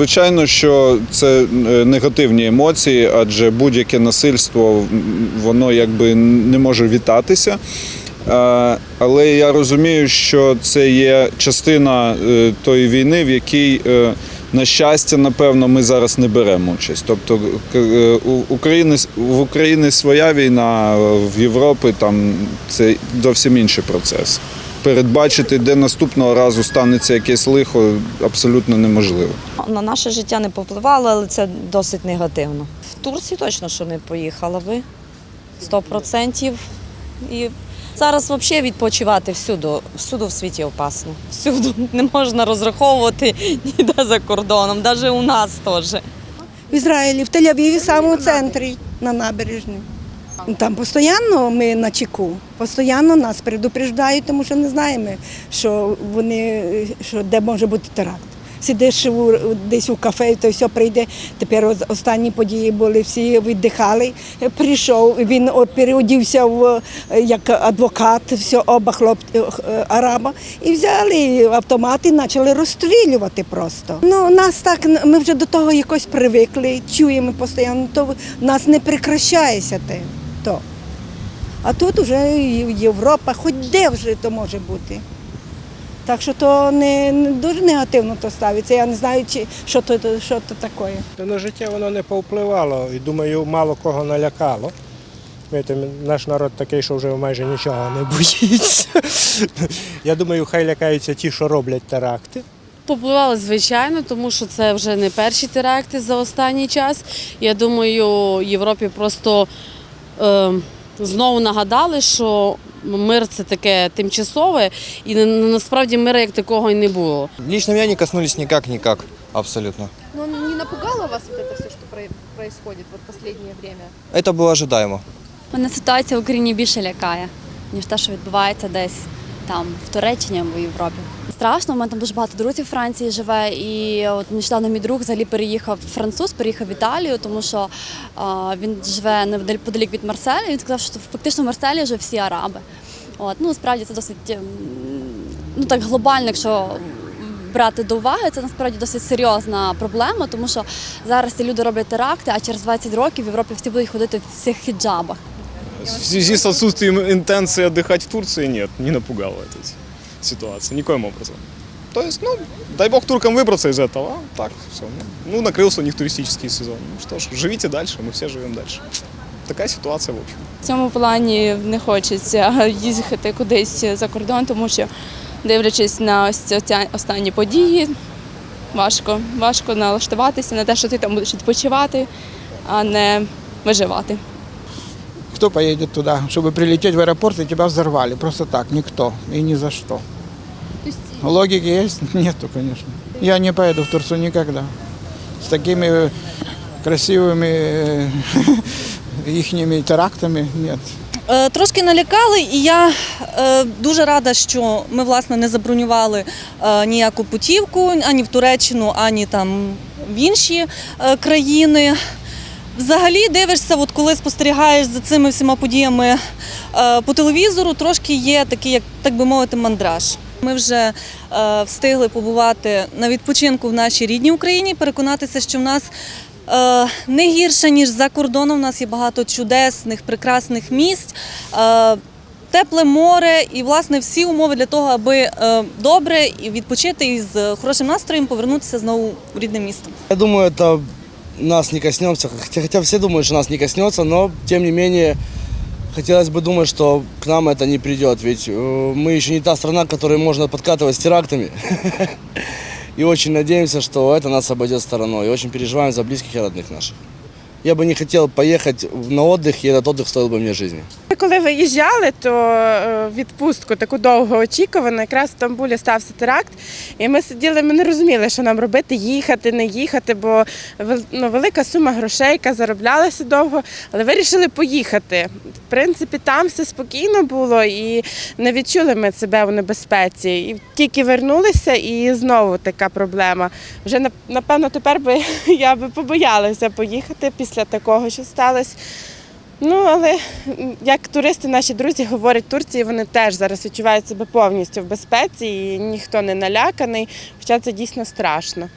звичайно, що це е, негативні емоції, адже будь-яке насильство воно якби не може вітатися. Але я розумію, що це є частина е, тої війни, в якій, е, на щастя, напевно, ми зараз не беремо участь. Тобто України в Україні своя війна, в Європі там це зовсім інший процес. Передбачити, де наступного разу станеться якесь лихо, абсолютно неможливо. На наше життя не повпливало, але це досить негативно. В Турції точно що не поїхала би 100%. І зараз взагалі відпочивати всюди, всюди в світі опасно. Всюди не можна розраховувати ніде за кордоном, навіть у нас теж. в Ізраїлі, в Тель-Авіві, в самому центрі на набережні. Там постійно ми на чеку, постійно нас предупреждають, тому що не знаємо, що вони що де може бути теракт. Сидиш у, десь у кафе, то все прийде. Тепер останні події були, всі віддихали. Прийшов, він переодівся в е, як адвокат, все, оба хлопці е, араба, і взяли автомати і почали розстрілювати просто. Ну, нас так, ми вже до того якось привикли, чуємо постійно, то нас не прекращається те. То. А тут вже Європа, хоч де вже то може бути. Так що то не, не дуже негативно то ставиться. Я не знаю, чи, що, то, що то таке. Та на життя воно не повпливало і думаю, мало кого налякало. Знаєте, наш народ такий, що вже майже нічого не боїться. Я думаю, хай лякаються ті, що роблять теракти. Попливали, звичайно, тому що це вже не перші теракти за останній час. Я думаю, Європі просто знову нагадали, що мир це таке тимчасове, і на- насправді мира як такого і не було. Лично меня не коснулись никак-никак, абсолютно. Но не напугало вас вот это все, что про- происходит вот последнее время? Это было ожидаемо. Мене ситуація в Україні більше лякає, ніж те, що відбувається десь там, в Туреччині або в Європі. Страшно, у мене там дуже багато друзів в Франції живе, і от нещодавно мій друг взагалі переїхав француз, переїхав в Італію, тому що а, він живе неподалік від Марселя. Він сказав, що фактично в Марселі вже всі араби. От, ну справді це досить ем, ну так глобально, якщо брати до уваги, це насправді досить серйозна проблема, тому що зараз ці люди роблять теракти, а через 20 років в Європі всі будуть ходити в цих хіджабах. В связи с отсутствием интенции отдыхать в Турции нет, не напугала эта ситуация никоим образом. То есть, ну, дай бог туркам выбраться из этого, а так, все. Ну, накрылся у них туристический сезон. Ну что ж, живите дальше, мы все живем дальше. Такая ситуация, в общем. В цьому плані не хочеться їхати кудись за кордон, тому що дивлячись на ось ці оця- останні події, важко, важко налаштуватися на те, що ти там будеш відпочивати, а не виживати. Кто поедет туда, чтобы прилететь в аэропорт и тебя взорвали? Просто так, никто и ни за что. Логики есть? Нету, конечно. Я не поеду в Турцию никогда. С такими э, красивыми э, ихними терактами нет. Е, Трошки налякали, і я е, дуже рада, що ми власне не забронювали е, ніяку путівку ані в Туреччину, ані там в інші е, країни. Взагалі дивишся, от коли спостерігаєш за цими всіма подіями е, по телевізору, трошки є такий, як так би мовити, мандраж. Ми вже е, встигли побувати на відпочинку в нашій рідній Україні, переконатися, що в нас е, не гірше, ніж за кордоном. У нас є багато чудесних, прекрасних місць. Е, Тепле море і власне всі умови для того, аби е, добре відпочити і з хорошим настроєм повернутися знову в рідне місто. Я думаю, это нас не коснется, хотя, хотя все думают, что нас не коснется, но тем не менее хотелось бы думать, что к нам это не придет, ведь э, мы еще не та страна, к которой можно подкатывать с терактами. И очень надеемся, что это нас обойдет стороной. И очень переживаем за близких и родных наших. Я бы не хотел поехать на отдых, и этот отдых стоил бы мне жизни. Коли виїжджали, то е, відпустку таку довго очікувану, якраз в Стамбулі стався теракт. І ми сиділи, ми не розуміли, що нам робити, їхати, не їхати, бо ну, велика сума грошей, яка зароблялася довго, але вирішили поїхати. В принципі, там все спокійно було і не відчули ми себе в небезпеці. І тільки вернулися, і знову така проблема. Вже напевно тепер би я би побоялася поїхати після такого, що сталося. Ну, але як туристи, наші друзі говорять, Турції вони теж зараз відчувають себе повністю в безпеці і ніхто не наляканий, хоча це дійсно страшно.